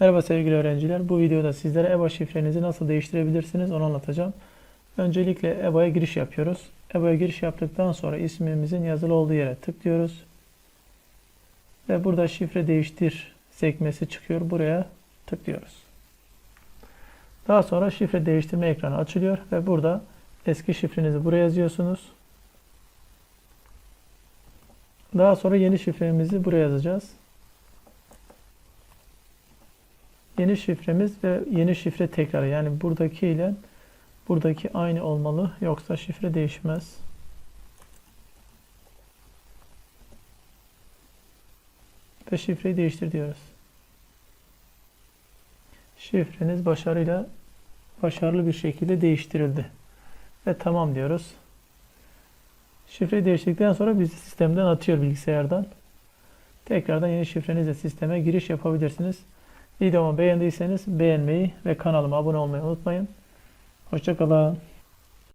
Merhaba sevgili öğrenciler. Bu videoda sizlere EBA şifrenizi nasıl değiştirebilirsiniz onu anlatacağım. Öncelikle EBA'ya giriş yapıyoruz. EBA'ya giriş yaptıktan sonra ismimizin yazılı olduğu yere tıklıyoruz. Ve burada şifre değiştir sekmesi çıkıyor. Buraya tıklıyoruz. Daha sonra şifre değiştirme ekranı açılıyor ve burada eski şifrenizi buraya yazıyorsunuz. Daha sonra yeni şifremizi buraya yazacağız. Yeni şifremiz ve yeni şifre tekrarı yani buradaki ile buradaki aynı olmalı yoksa şifre değişmez. Ve şifreyi değiştir diyoruz. Şifreniz başarıyla başarılı bir şekilde değiştirildi. Ve tamam diyoruz. Şifreyi değiştirdikten sonra bizi sistemden atıyor bilgisayardan. Tekrardan yeni şifrenizle sisteme giriş yapabilirsiniz. Videomu beğendiyseniz beğenmeyi ve kanalıma abone olmayı unutmayın. Hoşçakalın.